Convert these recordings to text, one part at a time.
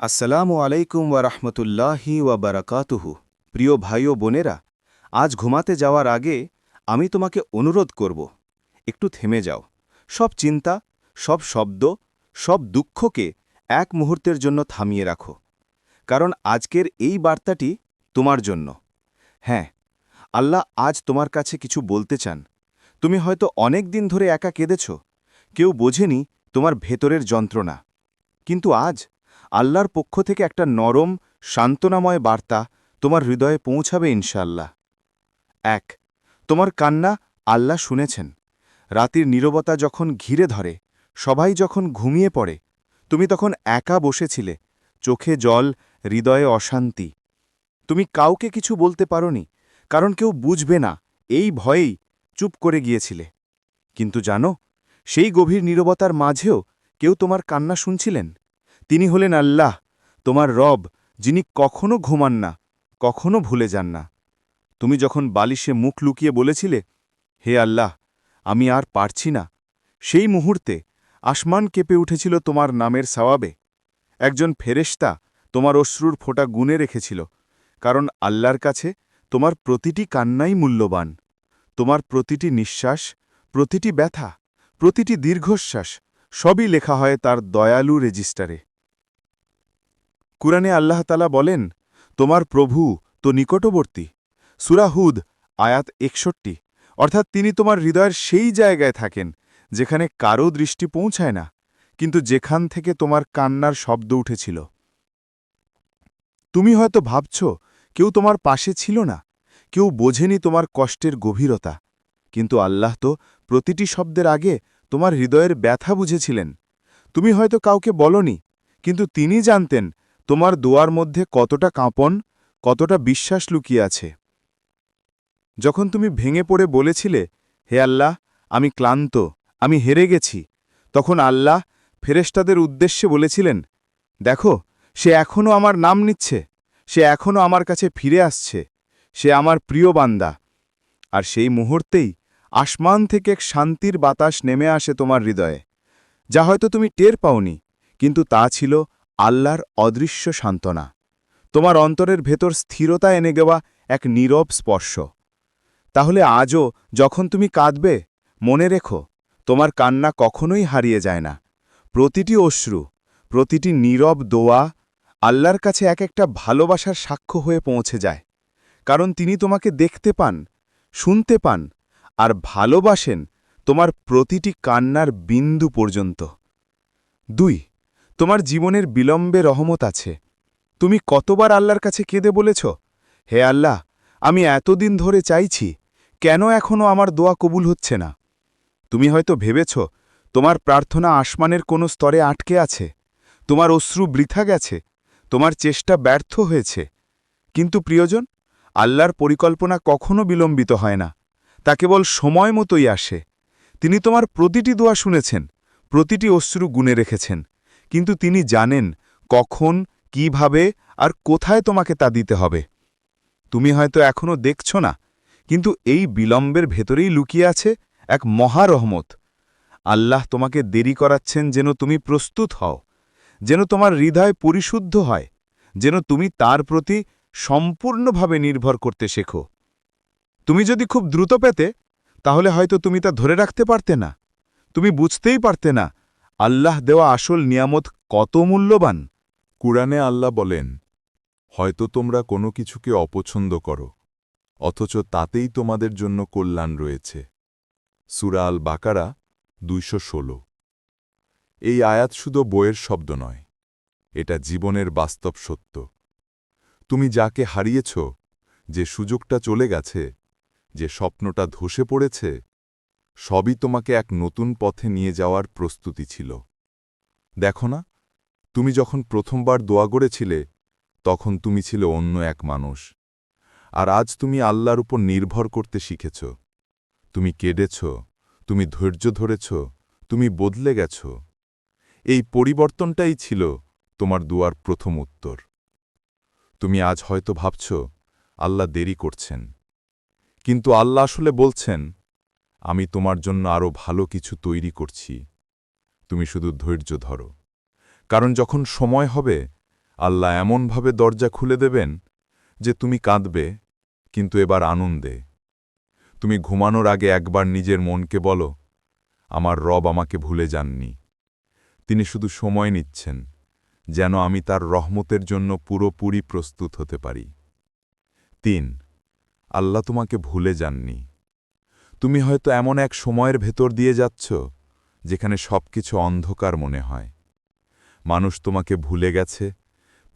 আসসালামু আলাইকুম ওয়া রাহমাতুল্লাহি ওয়া বারাকাতুহু। প্রিয় ভাই ও বোনেরা, আজ ঘুমাতে যাওয়ার আগে আমি তোমাকে অনুরোধ করব, একটু থেমে যাও। সব চিন্তা, সব শব্দ, সব দুঃখকে এক মুহূর্তের জন্য থামিয়ে রাখো। কারণ আজকের এই বার্তাটি তোমার জন্য। হ্যাঁ আল্লাহ আজ তোমার কাছে কিছু বলতে চান। তুমি হয়তো অনেক দিন ধরে একা কেঁদেছ, কেউ বোঝেনি তোমার ভেতরের যন্ত্রণা। কিন্তু আজ আল্লাহর পক্ষ থেকে একটা নরম, সান্ত্বনাময় বার্তা তোমার হৃদয়ে পৌঁছাবে ইনশাল্লাহ এক, তোমার কান্না আল্লাহ শুনেছেন। রাতের নীরবতা যখন ঘিরে ধরে, সবাই যখন ঘুমিয়ে পড়ে, তুমি তখন একা বসেছিলে, চোখে জল, হৃদয়ে অশান্তি। তুমি কাউকে কিছু বলতে পারোনি, কারণ কেউ বুঝবে না, এই ভয়েই চুপ করে গিয়েছিলে। কিন্তু জানো, সেই গভীর নীরবতার মাঝেও কেউ তোমার কান্না শুনছিলেন? তিনি হলেন আল্লাহ, তোমার রব, যিনি কখনো ঘুমান না, কখনো ভুলে যান না। তুমি যখন বালিশে মুখ লুকিয়ে বলেছিলে, হে আল্লাহ, আমি আর পারছি না, সেই মুহূর্তে আসমান কেঁপে উঠেছিল তোমার নামের সওয়াবে। একজন ফেরেশতা তোমার অশ্রুর ফোঁটা গুনে রেখেছিল, কারণ আল্লাহর কাছে তোমার প্রতিটি কান্নাই মূল্যবান। তোমার প্রতিটি নিঃশ্বাস, প্রতিটি ব্যথা, প্রতিটি দীর্ঘশ্বাস, সবই লেখা হয় তার দয়ালু রেজিস্টারে। কুরআনে আল্লাহ তালা বলেন, তোমার প্রভু তো নিকটবর্তী। সুরাহুদ আয়াত একষট্টি। অর্থাৎ তিনি তোমার হৃদয়ের সেই জায়গায় থাকেন, যেখানে কারও দৃষ্টি পৌঁছায় না, কিন্তু যেখান থেকে তোমার কান্নার শব্দ উঠেছিল। তুমি হয়তো ভাবছ, কেউ তোমার পাশে ছিল না, কেউ বোঝেনি তোমার কষ্টের গভীরতা। কিন্তু আল্লাহ তো প্রতিটি শব্দের আগে তোমার হৃদয়ের ব্যথা বুঝেছিলেন। তুমি হয়তো কাউকে বলনি, কিন্তু তিনি জানতেন তোমার দোয়ার মধ্যে কতটা কাঁপন, কতটা বিশ্বাস লুকিয়ে আছে। যখন তুমি ভেঙে পড়ে বলেছিলে, হে আল্লাহ, আমি ক্লান্ত, আমি হেরে গেছি, তখন আল্লাহ ফেরেশতাদের উদ্দেশ্যে বলেছিলেন, দেখো, সে এখনও আমার নাম নিচ্ছে, সে এখনও আমার কাছে ফিরে আসছে, সে আমার প্রিয় বান্দা। আর সেই মুহূর্তেই আসমান থেকে এক শান্তির বাতাস নেমে আসে তোমার হৃদয়ে, যা হয়তো তুমি টের পাওনি, কিন্তু তা ছিল আল্লাহর অদৃশ্য সান্ত্বনা। তোমার অন্তরের ভেতর স্থিরতা এনে দেওয়া এক নীরব স্পর্শ। তাহলে আজও যখন তুমি কাঁদবে, মনে রেখো, তোমার কান্না কখনোই হারিয়ে যায় না। প্রতিটি অশ্রু, প্রতিটি নীরব দোয়া আল্লাহর কাছে এক একটা ভালোবাসার সাক্ষ্য হয়ে পৌঁছে যায়। কারণ তিনি তোমাকে দেখতে পান, শুনতে পান আর ভালোবাসেন তোমার প্রতিটি কান্নার বিন্দু পর্যন্ত। দুই তোমার জীবনের বিলম্বে রহমত আছে। তুমি কতবার আল্লাহর কাছে কেঁদে বলেছ, হে আল্লাহ, আমি এতদিন ধরে চাইছি, কেন এখনও আমার দোয়া কবুল হচ্ছে না? তুমি হয়তো ভেবেছ, তোমার প্রার্থনা আসমানের কোনো স্তরে আটকে আছে, তোমার অশ্রু বৃথা গেছে, তোমার চেষ্টা ব্যর্থ হয়েছে। কিন্তু প্রিয়জন, আল্লাহর পরিকল্পনা কখনো বিলম্বিত হয় না, তা কেবল সময় মতোই আসে। তিনি তোমার প্রতিটি দোয়া শুনেছেন, প্রতিটি অশ্রু গুনে রেখেছেন। কিন্তু তিনি জানেন কখন, কীভাবে আর কোথায় তোমাকে তা দিতে হবে। তুমি হয়তো এখনও দেখছ না, কিন্তু এই বিলম্বের ভেতরেই লুকিয়ে আছে এক মহারহমত। আল্লাহ তোমাকে দেরি করাচ্ছেন যেন তুমি প্রস্তুত হও, যেন তোমার হৃদয় পরিশুদ্ধ হয়, যেন তুমি তার প্রতি সম্পূর্ণভাবে নির্ভর করতে শেখো। তুমি যদি খুব দ্রুত পেতে, তাহলে হয়তো তুমি তা ধরে রাখতে পারতে না, তুমি বুঝতেই পারতে না আল্লাহ দেওয়া আসল নিয়ামত কত মূল্যবান? কুরআনে আল্লাহ বলেন, হয়তো তোমরা কোনো কিছুকে অপছন্দ করো, অথচ তাতেই তোমাদের জন্য কল্যাণ রয়েছে। সুরা আল বাকারা দুইশ ষোল। এই আয়াত শুধু বইয়ের শব্দ নয়, এটা জীবনের বাস্তব সত্য। তুমি যাকে হারিয়েছ, যে সুযোগটা চলে গেছে, যে স্বপ্নটা ধসে পড়েছে সবই তোমাকে এক নতুন পথে নিয়ে যাওয়ার প্রস্তুতি ছিল। দেখো না, তুমি যখন প্রথমবার দোয়া গড়েছিলে, তখন তুমি ছিল অন্য এক মানুষ। আর আজ তুমি আল্লাহর উপর নির্ভর করতে শিখেছ। তুমি কেঁদেছ, তুমি ধৈর্য ধরেছ, তুমি বদলে গেছ। এই পরিবর্তনটাই ছিল তোমার দুয়ার প্রথম উত্তর। তুমি আজ হয়তো ভাবছ, আল্লাহ দেরি করছেন। কিন্তু আল্লাহ আসলে বলছেন আমি তোমার জন্য আরও ভালো কিছু তৈরি করছি। তুমি শুধু ধৈর্য ধরো। কারণ যখন সময় হবে, আল্লাহ এমনভাবে দরজা খুলে দেবেন যে তুমি কাঁদবে, কিন্তু এবার আনন্দে। তুমি ঘুমানোর আগে একবার নিজের মনকে বলো, আমার রব আমাকে ভুলে যাননি। তিনি শুধু সময় নিচ্ছেন, যেন আমি তার রহমতের জন্য পুরোপুরি প্রস্তুত হতে পারি। তিন, আল্লাহ তোমাকে ভুলে যাননি। তুমি হয়তো এমন এক সময়ের ভেতর দিয়ে যাচ্ছ, যেখানে সবকিছু অন্ধকার মনে হয়। মানুষ তোমাকে ভুলে গেছে,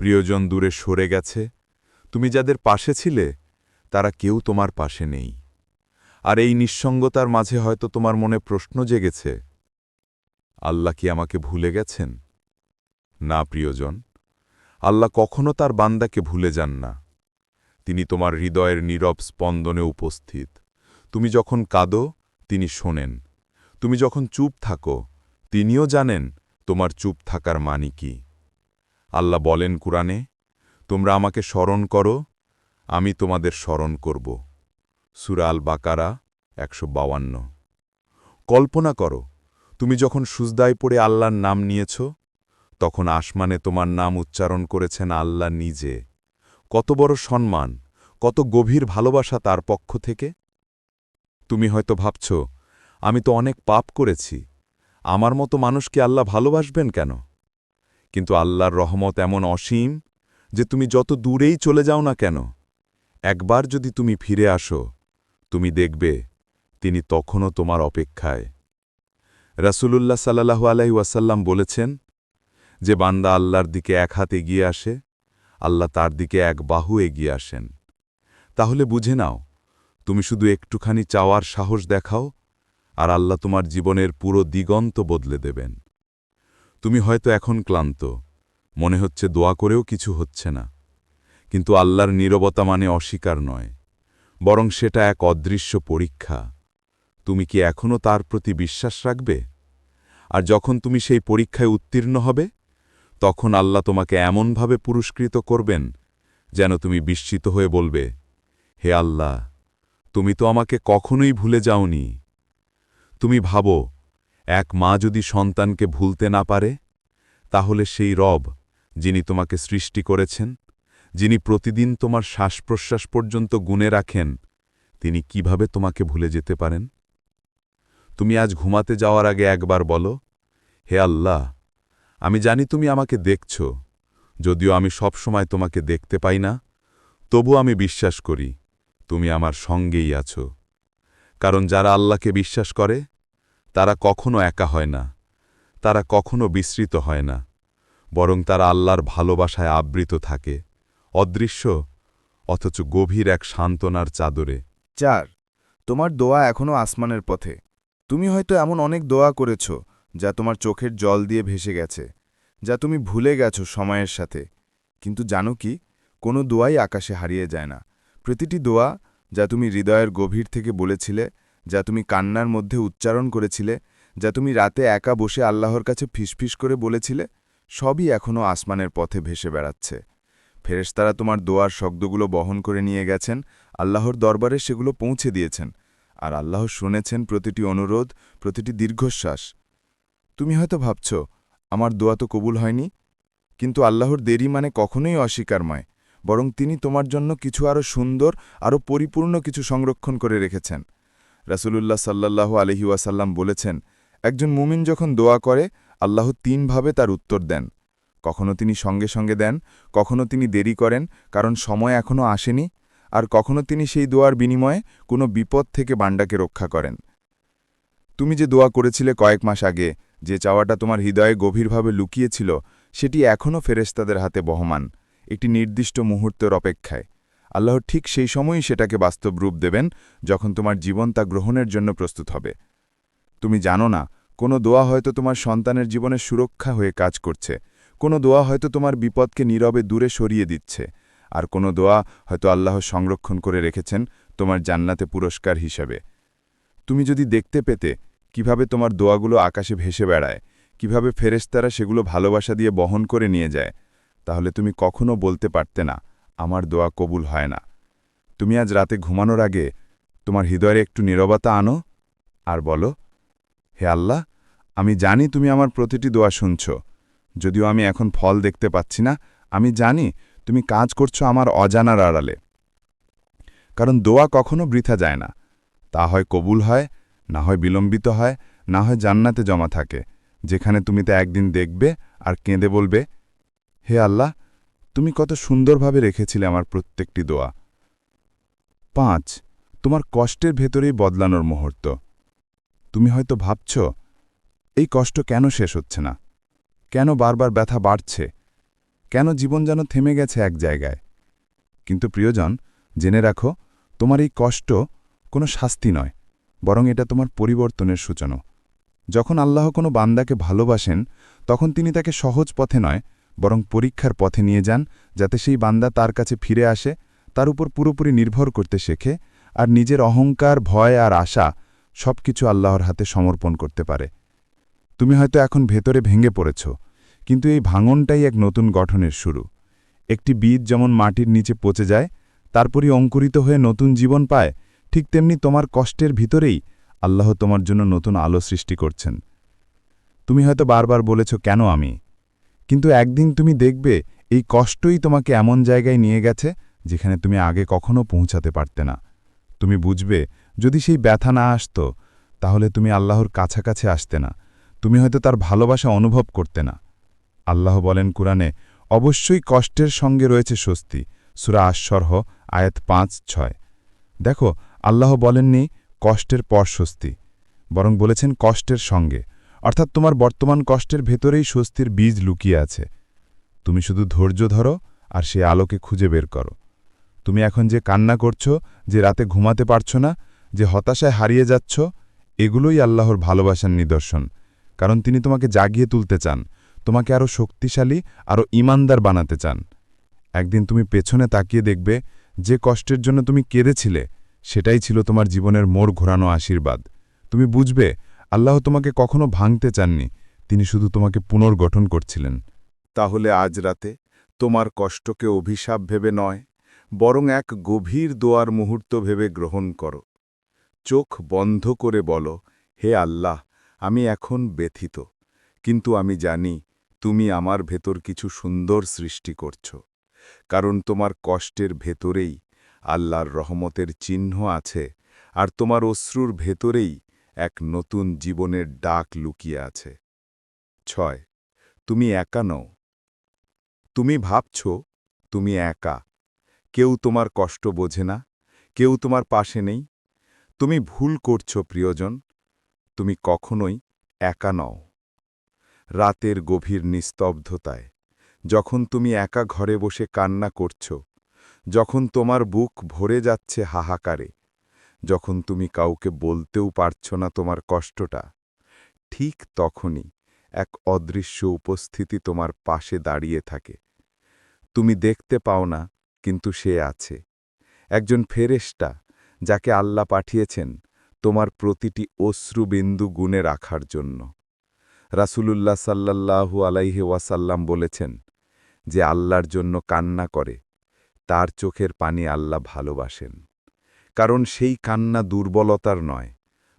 প্রিয়জন দূরে সরে গেছে। তুমি যাদের পাশে ছিলে, তারা কেউ তোমার পাশে নেই। আর এই নিঃসঙ্গতার মাঝে হয়তো তোমার মনে প্রশ্ন জেগেছে, আল্লাহ কি আমাকে ভুলে গেছেন? না, প্রিয়জন, আল্লাহ কখনো তার বান্দাকে ভুলে যান না। তিনি তোমার হৃদয়ের নীরব স্পন্দনে উপস্থিত। তুমি যখন কাঁদো, তিনি শোনেন। তুমি যখন চুপ থাকো, তিনিও জানেন তোমার চুপ থাকার মানি কি। আল্লাহ বলেন কুরআনে, তোমরা আমাকে স্মরণ করো, আমি তোমাদের স্মরণ করব। সুরাল বাকারা একশো বাউান্ন কল্পনা করো, তুমি যখন সুজদায় পড়ে আল্লাহর নাম নিয়েছ, তখন আসমানে তোমার নাম উচ্চারণ করেছেন আল্লাহ নিজে। কত বড় সম্মান, কত গভীর ভালোবাসা তার পক্ষ থেকে। তুমি হয়তো ভাবছ, আমি তো অনেক পাপ করেছি। আমার মতো মানুষকে আল্লাহ ভালোবাসবেন কেন? কিন্তু আল্লাহর রহমত এমন অসীম যে তুমি যত দূরেই চলে যাও না কেন, একবার যদি তুমি ফিরে আসো, তুমি দেখবে তিনি তখনও তোমার অপেক্ষায়। রাসূলুল্লাহ সাল্লাহু আলাহি ওয়াসাল্লাম বলেছেন, যে বান্দা আল্লাহর দিকে এক হাত এগিয়ে আসে, আল্লাহ তার দিকে এক বাহু এগিয়ে আসেন। তাহলে বুঝে নাও তুমি শুধু একটুখানি চাওয়ার সাহস দেখাও, আর আল্লাহ তোমার জীবনের পুরো দিগন্ত বদলে দেবেন। তুমি হয়তো এখন ক্লান্ত, মনে হচ্ছে দোয়া করেও কিছু হচ্ছে না। কিন্তু আল্লাহর নীরবতা মানে অস্বীকার নয়, বরং সেটা এক অদৃশ্য পরীক্ষা। তুমি কি এখনও তার প্রতি বিশ্বাস রাখবে? আর যখন তুমি সেই পরীক্ষায় উত্তীর্ণ হবে, তখন আল্লাহ তোমাকে এমনভাবে পুরস্কৃত করবেন, যেন তুমি বিস্মিত হয়ে বলবে, হে আল্লাহ তুমি তো আমাকে কখনোই ভুলে যাওনি। তুমি ভাবো, এক মা যদি সন্তানকে ভুলতে না পারে, তাহলে সেই রব যিনি তোমাকে সৃষ্টি করেছেন, যিনি প্রতিদিন তোমার শ্বাস প্রশ্বাস পর্যন্ত গুণে রাখেন, তিনি কীভাবে তোমাকে ভুলে যেতে পারেন? তুমি আজ ঘুমাতে যাওয়ার আগে একবার বলো, হে আল্লাহ, আমি জানি তুমি আমাকে দেখছ, যদিও আমি সব সময় তোমাকে দেখতে পাই না তবু আমি বিশ্বাস করি তুমি আমার সঙ্গেই আছো। কারণ যারা আল্লাহকে বিশ্বাস করে, তারা কখনো একা হয় না। তারা কখনো বিস্মৃত হয় না। বরং তারা আল্লাহর ভালোবাসায় আবৃত থাকে। অদৃশ্য, অথচ গভীর এক সান্ত্বনার চাদরে। চার, তোমার দোয়া এখনও আসমানের পথে। তুমি হয়তো এমন অনেক দোয়া করেছ, যা তোমার চোখের জল দিয়ে ভেসে গেছে, যা তুমি ভুলে গেছো সময়ের সাথে। কিন্তু জানো কি, কোনো দোয়াই আকাশে হারিয়ে যায় না। প্রতিটি দোয়া যা তুমি হৃদয়ের গভীর থেকে বলেছিলে, যা তুমি কান্নার মধ্যে উচ্চারণ করেছিলে, যা তুমি রাতে একা বসে আল্লাহর কাছে ফিসফিস করে বলেছিলে, সবই এখনও আসমানের পথে ভেসে বেড়াচ্ছে। ফেরেশতারা তোমার দোয়ার শব্দগুলো বহন করে নিয়ে গেছেন, আল্লাহর দরবারে সেগুলো পৌঁছে দিয়েছেন, আর আল্লাহ শুনেছেন প্রতিটি অনুরোধ, প্রতিটি দীর্ঘশ্বাস। তুমি হয়তো ভাবছ, আমার দোয়া তো কবুল হয়নি, কিন্তু আল্লাহর দেরি মানে কখনোই অস্বীকারময়। বরং তিনি তোমার জন্য কিছু আরও সুন্দর আরও পরিপূর্ণ কিছু সংরক্ষণ করে রেখেছেন। রাসূলুল্লাহ সাল্লাল্লাহু আলহি ওয়াসাল্লাম বলেছেন, একজন মুমিন যখন দোয়া করে, আল্লাহ তিনভাবে তার উত্তর দেন। কখনো তিনি সঙ্গে সঙ্গে দেন, কখনো তিনি দেরি করেন, কারণ সময় এখনও আসেনি, আর কখনো তিনি সেই দোয়ার বিনিময়ে কোনো বিপদ থেকে বান্ডাকে রক্ষা করেন। তুমি যে দোয়া করেছিলে কয়েক মাস আগে, যে চাওয়াটা তোমার হৃদয়ে গভীরভাবে লুকিয়েছিল, সেটি এখনও ফেরেশতাদের হাতে বহমান। একটি নির্দিষ্ট মুহূর্তের অপেক্ষায়। আল্লাহ ঠিক সেই সময়ই সেটাকে বাস্তব রূপ দেবেন, যখন তোমার জীবন তা গ্রহণের জন্য প্রস্তুত হবে। তুমি জানো না, কোনো দোয়া হয়তো তোমার সন্তানের জীবনে সুরক্ষা হয়ে কাজ করছে। কোনো দোয়া হয়তো তোমার বিপদকে নীরবে দূরে সরিয়ে দিচ্ছে। আর কোনো দোয়া হয়তো আল্লাহ সংরক্ষণ করে রেখেছেন তোমার জান্নাতে পুরস্কার হিসাবে। তুমি যদি দেখতে পেতে কীভাবে তোমার দোয়াগুলো আকাশে ভেসে বেড়ায়, কীভাবে ফেরেস্তারা সেগুলো ভালোবাসা দিয়ে বহন করে নিয়ে যায় তাহলে তুমি কখনো বলতে পারতে না, আমার দোয়া কবুল হয় না। তুমি আজ রাতে ঘুমানোর আগে তোমার হৃদয়ে একটু নীরবতা আনো আর বলো, হে আল্লাহ, আমি জানি তুমি আমার প্রতিটি দোয়া শুনছ, যদিও আমি এখন ফল দেখতে পাচ্ছি না, আমি জানি তুমি কাজ করছ আমার অজানার আড়ালে। কারণ দোয়া কখনো বৃথা যায় না, তা হয় কবুল হয়, না হয় বিলম্বিত হয়, না হয় জান্নাতে জমা থাকে, যেখানে তুমি তা একদিন দেখবে আর কেঁদে বলবে হে আল্লাহ, তুমি কত সুন্দরভাবে রেখেছিলে আমার প্রত্যেকটি দোয়া। পাঁচ, তোমার কষ্টের ভেতরেই বদলানোর মুহূর্ত। তুমি হয়তো ভাবছ, এই কষ্ট কেন শেষ হচ্ছে না? কেন বারবার ব্যথা বাড়ছে? কেন জীবন যেন থেমে গেছে এক জায়গায়? কিন্তু প্রিয়জন, জেনে রাখো, তোমার এই কষ্ট কোনো শাস্তি নয়, বরং এটা তোমার পরিবর্তনের সূচনা। যখন আল্লাহ কোনো বান্দাকে ভালোবাসেন, তখন তিনি তাকে সহজ পথে নয় বরং পরীক্ষার পথে নিয়ে যান, যাতে সেই বান্দা তার কাছে ফিরে আসে, তার উপর পুরোপুরি নির্ভর করতে শেখে, আর নিজের অহংকার, ভয় আর আশা সব কিছু আল্লাহর হাতে সমর্পণ করতে পারে। তুমি হয়তো এখন ভেতরে ভেঙে পড়েছ, কিন্তু এই ভাঙনটাই এক নতুন গঠনের শুরু। একটি বীজ যেমন মাটির নিচে পচে যায়, তারপরই অঙ্কুরিত হয়ে নতুন জীবন পায়, ঠিক তেমনি তোমার কষ্টের ভিতরেই আল্লাহ তোমার জন্য নতুন আলো সৃষ্টি করছেন। তুমি হয়তো বারবার বলেছ, কেন আমি? কিন্তু একদিন তুমি দেখবে এই কষ্টই তোমাকে এমন জায়গায় নিয়ে গেছে যেখানে তুমি আগে কখনো পৌঁছাতে পারতে না। তুমি বুঝবে, যদি সেই ব্যথা না আসতো, তাহলে তুমি আল্লাহর কাছাকাছি আসতে না। তুমি হয়তো তার ভালোবাসা অনুভব করতে না। আল্লাহ বলেন কুরআনে, অবশ্যই কষ্টের সঙ্গে রয়েছে স্বস্তি। সুরা আশ্বরহ আয়াত পাঁচ, ছয়। দেখো, আল্লাহ বলেননি কষ্টের পর স্বস্তি, বরং বলেছেন কষ্টের সঙ্গে। অর্থাৎ তোমার বর্তমান কষ্টের ভেতরেই স্বস্তির বীজ লুকিয়ে আছে। তুমি শুধু ধৈর্য ধরো আর সে আলোকে খুঁজে বের করো। তুমি এখন যে কান্না করছ, যে রাতে ঘুমাতে পারছ না, যে হতাশায় হারিয়ে যাচ্ছ, এগুলোই আল্লাহর ভালোবাসার নিদর্শন। কারণ তিনি তোমাকে জাগিয়ে তুলতে চান, তোমাকে আরও শক্তিশালী, আরও ইমানদার বানাতে চান। একদিন তুমি পেছনে তাকিয়ে দেখবে, যে কষ্টের জন্য তুমি কেঁদেছিলে, সেটাই ছিল তোমার জীবনের মোড় ঘোরানো আশীর্বাদ। তুমি বুঝবে আল্লাহ তোমাকে কখনো ভাঙতে চাননি, তিনি শুধু তোমাকে পুনর্গঠন করছিলেন। তাহলে আজ রাতে তোমার কষ্টকে অভিশাপ ভেবে নয়, বরং এক গভীর দোয়ার মুহূর্ত ভেবে গ্রহণ করো। চোখ বন্ধ করে বলো, হে আল্লাহ, আমি এখন ব্যথিত, কিন্তু আমি জানি তুমি আমার ভেতর কিছু সুন্দর সৃষ্টি করছ, কারণ তোমার কষ্টের ভেতরেই আল্লাহর রহমতের চিহ্ন আছে, আর তোমার অশ্রুর ভেতরেই এক নতুন জীবনের ডাক লুকিয়ে আছে। ছয়, তুমি একা নও। তুমি ভাবছ, তুমি একা। কেউ তোমার কষ্ট বোঝে না, কেউ তোমার পাশে নেই। তুমি ভুল করছ, প্রিয়জন। তুমি কখনোই একা নও। রাতের গভীর নিস্তব্ধতায়, যখন তুমি একা ঘরে বসে কান্না করছ, যখন তোমার বুক ভরে যাচ্ছে হাহাকারে যখন তুমি কাউকে বলতেও পারছ না তোমার কষ্টটা, ঠিক তখনই এক অদৃশ্য উপস্থিতি তোমার পাশে দাঁড়িয়ে থাকে। তুমি দেখতে পাও না, কিন্তু সে আছে। একজন ফেরেশতা, যাকে আল্লাহ পাঠিয়েছেন তোমার প্রতিটি অশ্রুবিন্দু গুণে রাখার জন্য। রাসূলুল্লাহ সাল্লাল্লাহু আলাইহি ওয়াসাল্লাম বলেছেন যে, আল্লাহর জন্য কান্না করে, তার চোখের পানি আল্লাহ ভালোবাসেন। কারণ সেই কান্না দুর্বলতার নয়,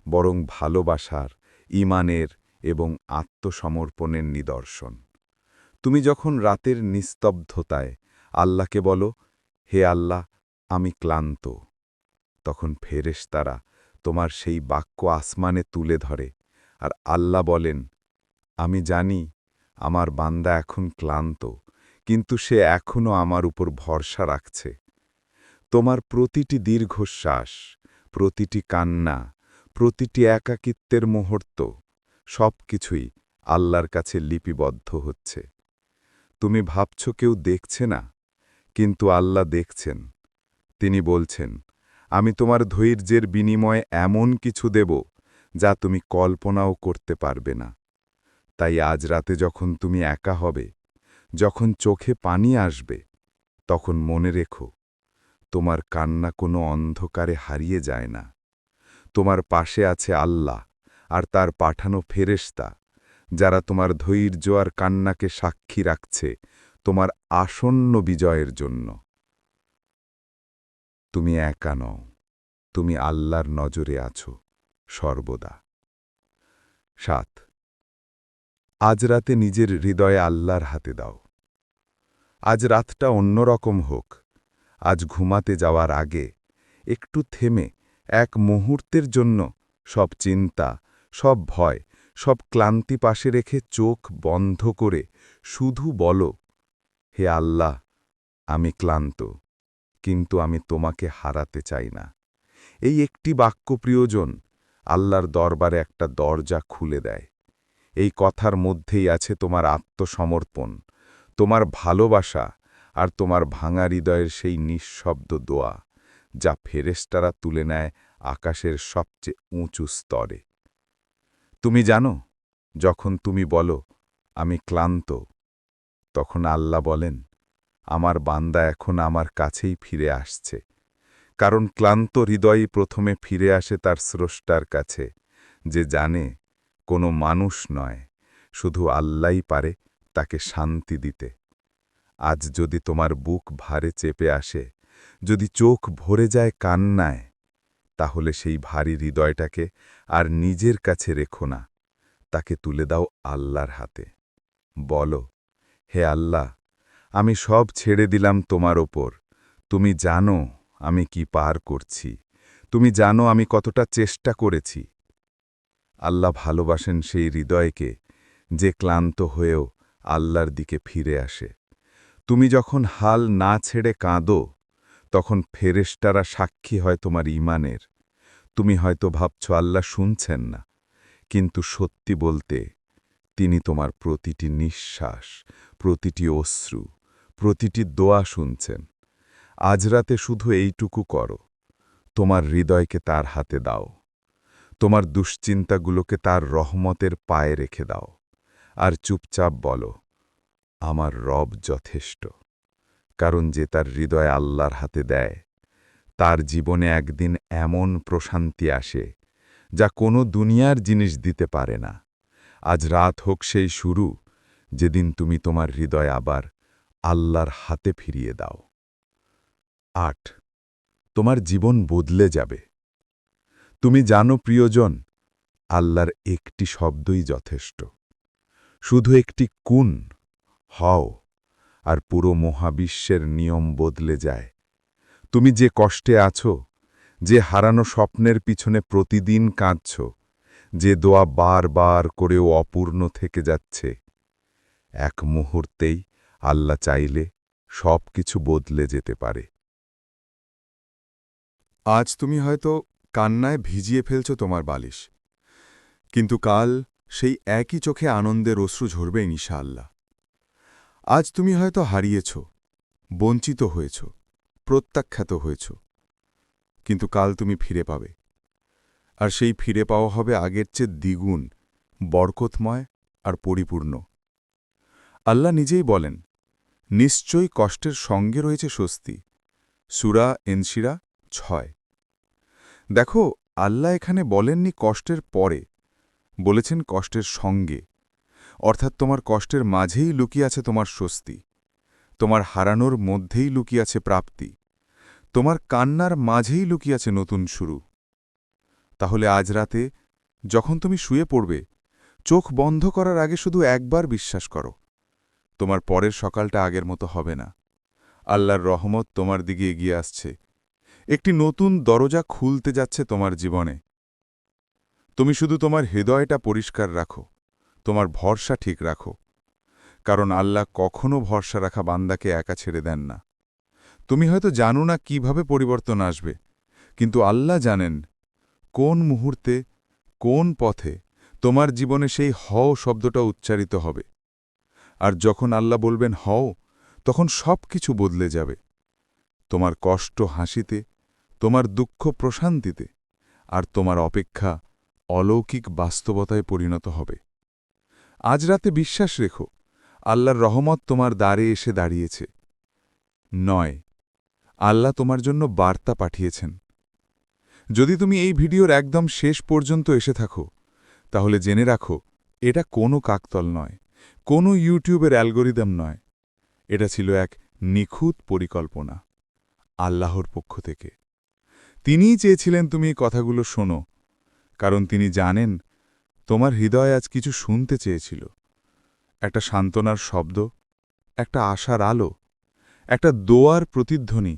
বরং ভালোবাসার, ইমানের এবং আত্মসমর্পণের নিদর্শন। তুমি যখন রাতের নিস্তব্ধতায় আল্লাহকে বলো, হে আল্লাহ, আমি ক্লান্ত। তখন ফেরেশতারা তোমার সেই বাক্য আসমানে তুলে ধরে আর আল্লাহ বলেন, আমি জানি আমার বান্দা এখন ক্লান্ত, কিন্তু সে এখনও আমার উপর ভরসা রাখছে। তোমার প্রতিটি দীর্ঘশ্বাস, প্রতিটি কান্না, প্রতিটি একাকিত্বের মুহূর্ত সব কিছুই আল্লাহর কাছে লিপিবদ্ধ হচ্ছে। তুমি ভাবছ কেউ দেখছে না, কিন্তু আল্লাহ দেখছেন। তিনি বলছেন, আমি তোমার ধৈর্যের বিনিময়ে এমন কিছু দেব যা তুমি কল্পনাও করতে পারবে না। তাই আজ রাতে যখন তুমি একা হবে, যখন চোখে পানি আসবে, তখন মনে রেখো তোমার কান্না কোনো অন্ধকারে হারিয়ে যায় না। তোমার পাশে আছে আল্লাহ আর তার পাঠানো ফেরেশতা, যারা তোমার ধৈর্য আর কান্নাকে সাক্ষী রাখছে তোমার আসন্ন বিজয়ের জন্য। তুমি একা নও, তুমি আল্লাহর নজরে আছো সর্বদা। সাত, আজ রাতে নিজের হৃদয়ে আল্লাহর হাতে দাও। আজ রাতটা অন্যরকম হোক আজ ঘুমাতে যাওয়ার আগে একটু থেমে এক মুহূর্তের জন্য সব চিন্তা, সব ভয়, সব ক্লান্তি পাশে রেখে চোখ বন্ধ করে শুধু বলো, হে আল্লাহ, আমি ক্লান্ত, কিন্তু আমি তোমাকে হারাতে চাই না। এই একটি বাক্য প্রিয়জন আল্লাহর দরবারে একটা দরজা খুলে দেয়। এই কথার মধ্যেই আছে তোমার আত্মসমর্পণ, তোমার ভালোবাসা আর তোমার ভাঙা হৃদয়ের সেই নিঃশব্দ দোয়া, যা ফেরেস্তারা তুলে নেয় আকাশের সবচেয়ে উঁচু স্তরে। তুমি জানো, যখন তুমি বলো, আমি ক্লান্ত, তখন আল্লাহ বলেন, আমার বান্দা এখন আমার কাছেই ফিরে আসছে। কারণ ক্লান্ত হৃদয়ই প্রথমে ফিরে আসে তার স্রষ্টার কাছে, যে জানে, কোনো মানুষ নয়, শুধু আল্লাই পারে তাকে শান্তি দিতে। আজ যদি তোমার বুক ভারে চেপে আসে, যদি চোখ ভরে যায় কান্নায়, তাহলে সেই ভারী হৃদয়টাকে আর নিজের কাছে রেখো না, তাকে তুলে দাও আল্লাহর হাতে। বলো, হে আল্লাহ, আমি সব ছেড়ে দিলাম তোমার ওপর। তুমি জানো আমি কি পার করছি। তুমি জানো আমি কতটা চেষ্টা করেছি। আল্লাহ ভালোবাসেন সেই হৃদয়কে, যে ক্লান্ত হয়েও আল্লাহর দিকে ফিরে আসে। তুমি যখন হাল না ছেড়ে কাঁদো, তখন ফেরেশতারা সাক্ষী হয় তোমার ইমানের তুমি হয়তো ভাবছ, আল্লাহ শুনছেন না। কিন্তু সত্যি বলতে, তিনি তোমার প্রতিটি নিঃশ্বাস, প্রতিটি অশ্রু, প্রতিটি দোয়া শুনছেন। আজ রাতে শুধু এইটুকু করো। তোমার হৃদয়কে তার হাতে দাও। তোমার দুশ্চিন্তাগুলোকে তার রহমতের পায়ে রেখে দাও। আর চুপচাপ বলো আমার রব যথেষ্ট, কারণ যে তার হৃদয় আল্লাহর হাতে দেয়, তার জীবনে একদিন এমন প্রশান্তি আসে, যা কোনো দুনিয়ার জিনিস দিতে পারে না। আজ রাত হোক সেই শুরু, যেদিন তুমি তোমার হৃদয় আবার আল্লাহর হাতে ফিরিয়ে দাও। আট, তোমার জীবন বদলে যাবে। তুমি জানো প্রিয়জন, আল্লাহর একটি শব্দই যথেষ্ট। শুধু একটি কুন হও, আর পুরো মহাবিশ্বের নিয়ম বদলে যায়। তুমি যে কষ্টে আছো, যে হারানো স্বপ্নের পিছনে প্রতিদিন কাঁদছ, যে দোয়া বারবার করেও অপূর্ণ থেকে যাচ্ছে, এক মুহূর্তেই আল্লাহ চাইলে সব কিছু বদলে যেতে পারে। আজ তুমি হয়তো কান্নায় ভিজিয়ে ফেলছ তোমার বালিশ, কিন্তু কাল সেই একই চোখে আনন্দের অশ্রু ঝরবে ইনশাআল্লাহ। আজ তুমি হয়তো হারিয়েছ, বঞ্চিত হয়েছ, প্রত্যাখ্যাত হয়েছ, কিন্তু কাল তুমি ফিরে পাবে। আর সেই ফিরে পাওয়া হবে আগের চেয়ে দ্বিগুণ, বরকতময় আর পরিপূর্ণ। আল্লাহ নিজেই বলেন, নিশ্চয়ই কষ্টের সঙ্গে রয়েছে স্বস্তি। সুরা এনশিরা ছয়। দেখো, আল্লাহ এখানে বলেননি কষ্টের পরে, বলেছেন কষ্টের সঙ্গে। অর্থাৎ তোমার কষ্টের মাঝেই লুকিয়ে আছে তোমার স্বস্তি। তোমার হারানোর মধ্যেই লুকিয়ে আছে প্রাপ্তি। তোমার কান্নার মাঝেই লুকিয়ে আছে নতুন শুরু। তাহলে আজ রাতে, যখন তুমি শুয়ে পড়বে, চোখ বন্ধ করার আগে শুধু একবার বিশ্বাস করো। তোমার পরের সকালটা আগের মতো হবে না। আল্লাহর রহমত তোমার দিকে এগিয়ে আসছে। একটি নতুন দরজা খুলতে যাচ্ছে তোমার জীবনে। তুমি শুধু তোমার হৃদয়টা পরিষ্কার রাখো। তোমার ভরসা ঠিক রাখো। কারণ আল্লাহ কখনো ভরসা রাখা বান্দাকে একা ছেড়ে দেন না। তুমি হয়তো জানো না কীভাবে পরিবর্তন আসবে, কিন্তু আল্লাহ জানেন কোন মুহূর্তে, কোন পথে তোমার জীবনে সেই হও শব্দটা উচ্চারিত হবে। আর যখন আল্লাহ বলবেন হও, তখন সব কিছু বদলে যাবে। তোমার কষ্ট হাসিতে, তোমার দুঃখ প্রশান্তিতে, আর তোমার অপেক্ষা অলৌকিক বাস্তবতায় পরিণত হবে। আজ রাতে বিশ্বাস রেখো, আল্লাহর রহমত তোমার দ্বারে এসে দাঁড়িয়েছে। নয়, আল্লাহ তোমার জন্য বার্তা পাঠিয়েছেন। যদি তুমি এই ভিডিওর একদম শেষ পর্যন্ত এসে থাকো, তাহলে জেনে রাখো, এটা কোনো কাকতল নয়, কোনো ইউটিউবের অ্যালগোরিদম নয়। এটা ছিল এক নিখুঁত পরিকল্পনা আল্লাহর পক্ষ থেকে। তিনিই চেয়েছিলেন তুমি কথাগুলো শোনো, কারণ তিনি জানেন তোমার হৃদয় আজ কিছু শুনতে চেয়েছিল। একটা সান্ত্বনার শব্দ, একটা আশার আলো, একটা দোয়ার প্রতিধ্বনি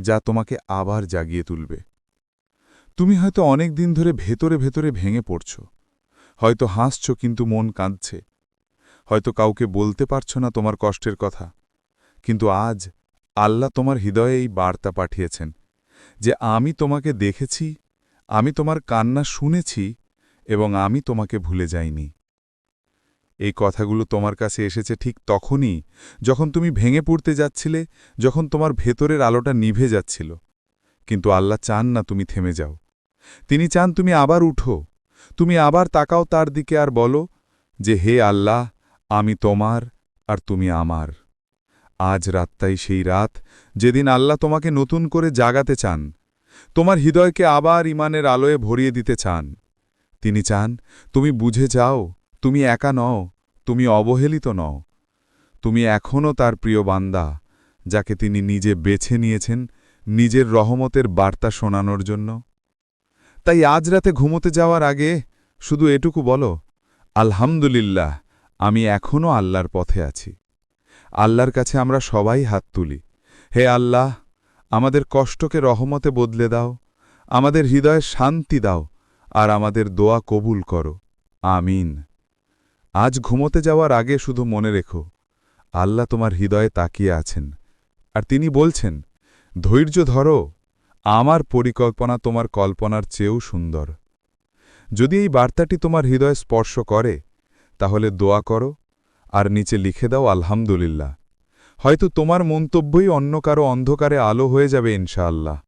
যা তোমাকে আবার জাগিয়ে তুলবে। তুমি হয়তো অনেক দিন ধরে ভেতরে ভেতরে ভেঙে পড়ছ। হয়তো হাসছ কিন্তু মন কাঁদছে। হয়তো কাউকে বলতে পারছ না তোমার কষ্টের কথা। কিন্তু আজ আল্লাহ তোমার হৃদয়ে এই বার্তা পাঠিয়েছেন যে, আমি তোমাকে দেখেছি, আমি তোমার কান্না শুনেছি এবং আমি তোমাকে ভুলে যাইনি। এই কথাগুলো তোমার কাছে এসেছে ঠিক তখনই, যখন তুমি ভেঙে পড়তে যাচ্ছিলে, যখন তোমার ভেতরের আলোটা নিভে যাচ্ছিল। কিন্তু আল্লাহ চান না তুমি থেমে যাও। তিনি চান তুমি আবার উঠো। তুমি আবার তাকাও তার দিকে আর বলো যে, হে আল্লাহ, আমি তোমার আর তুমি আমার। আজ রাতটাই সেই রাত যেদিন আল্লাহ তোমাকে নতুন করে জাগাতে চান। তোমার হৃদয়কে আবার ইমানের আলোয় ভরিয়ে দিতে চান। তিনি চান, তুমি বুঝে যাও, তুমি একা নও, তুমি অবহেলিত নও। তুমি এখনও তার প্রিয় বান্দা, যাকে তিনি নিজে বেছে নিয়েছেন নিজের রহমতের বার্তা শোনানোর জন্য। তাই আজ রাতে ঘুমোতে যাওয়ার আগে শুধু এটুকু বলো, আলহামদুলিল্লাহ, আমি এখনও আল্লাহর পথে আছি। আল্লাহর কাছে আমরা সবাই হাত তুলি। হে আল্লাহ, আমাদের কষ্টকে রহমতে বদলে দাও, আমাদের হৃদয়ে শান্তি দাও। আর আমাদের দোয়া কবুল করো। আমিন। আজ ঘুমোতে যাওয়ার আগে শুধু মনে রেখো, আল্লাহ তোমার হৃদয়ে তাকিয়ে আছেন। আর তিনি বলছেন, ধৈর্য ধরো, আমার পরিকল্পনা তোমার কল্পনার চেয়েও সুন্দর। যদি এই বার্তাটি তোমার হৃদয় স্পর্শ করে, তাহলে দোয়া করো, আর নিচে লিখে দাও, আলহামদুলিল্লাহ। হয়তো তোমার মন্তব্যই অন্য কারও অন্ধকারে আলো হয়ে যাবে, ইনশাআল্লাহ।